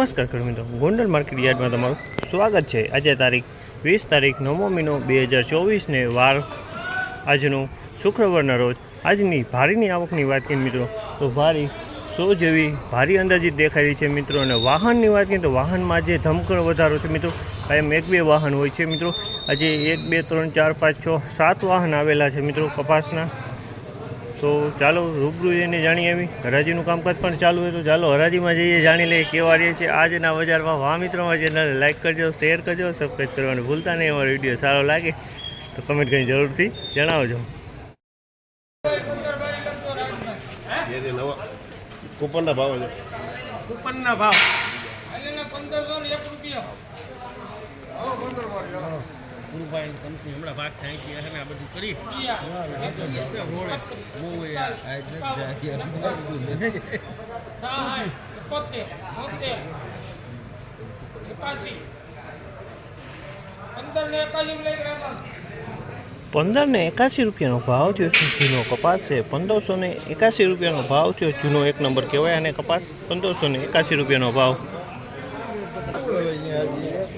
નમસ્કાર ખેડૂત મિત્રો. ગોંડલ માર્કેટ યાર્ડમાં તમારું સ્વાગત છે. આજે તારીખ વીસ તારીખ નવમો મહિનો બે હજાર ચોવીસને વાર આજનો શુક્રવારના રોજ આજની ભારીની આવકની વાત કરીએ મિત્રો, તો ભારી સો જેવી ભારી અંદાજિત દેખાઈ રહી છે મિત્રો. અને વાહનની વાત કરીએ તો વાહનમાં જે ધમકણ વધારો છે મિત્રો. કાયમ એક બે વાહન હોય છે મિત્રો. આજે એક, બે, ત્રણ, ચાર, પાંચ, છ, સાત વાહન આવેલા છે મિત્રો કપાસના. તો ચાલો રૂબરૂ જઈને જાણીએ આવી. હરાજીનું કામકાજ પણ ચાલુ હોય તો ચાલો હરાજીમાં જઈએ જાણી લઈએ કેવા રહીએ છે આજના બજારમાં. વાહ મિત્રોમાં ચેનલ લાઈક કરજો શેર કરજો સબસ્ક્રાઈબ કરવાનું ભૂલતા નહીં. અમારો વીડિયો સારો લાગે તો કમેન્ટ કરીને જરૂરથી જણાવજો. એ ભાવ નવા કૂપનના ભાવ છે. કૂપનના ભાવ. ગુરુભાઈ કંપની હમણાં ભાગ થાય છે અને આ બધું કરી. પંદર ને એકાસી રૂપિયાનો ભાવ થયો છે, જૂનો કપાસ છે. પંદરસો ને એકાસી રૂપિયાનો ભાવ થયો, જૂનો એક નંબર કહેવાય અને કપાસ. પંદરસો ને એકાસી રૂપિયાનો ભાવ.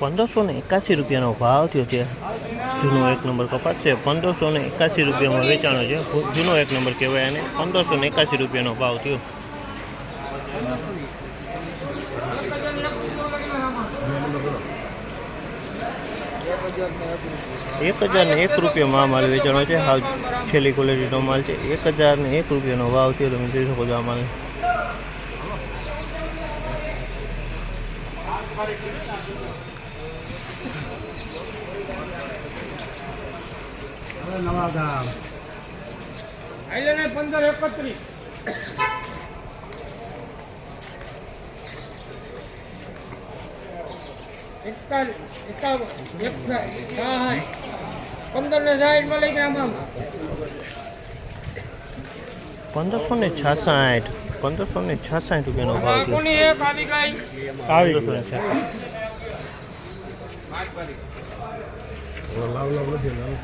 પંદરસો ને એકાસી રૂપિયાનો ભાવ થયો છે. જૂનો એક નંબર કપાસ છે પંદરસો ને એકાસી રૂપિયામાં વેચાણો છે. જૂનો એક નંબર કહેવાય અને પંદરસો ને એકાસી રૂપિયાનો ભાવ થયો. એક હજાર ને એક રૂપિયામાં આ માલ વેચાણો છે. હાલ છેલ્લી ક્વોલિટીનો માલ છે. એક હજાર ને એક રૂપિયાનો ભાવ થયો. તમે જોઈ શકો છો આ માલ. Thank પંદર એકત્રીસ. એકાવન એકસાઠ પંદર ને સાઠમાં લઈ ગયા આમાં. પંદરસો ને છાસઠ. પંદરસો ને છાસઠ રૂપિયાનો ભાવ થયો કોની એક આવી ગઈ? પંદરસો ને છાસઠ. લાવ લાવ નથી લાવ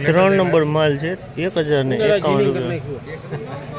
ત્રણ નંબર માલ છે. એક હજાર ને એકાવન રૂપિયા.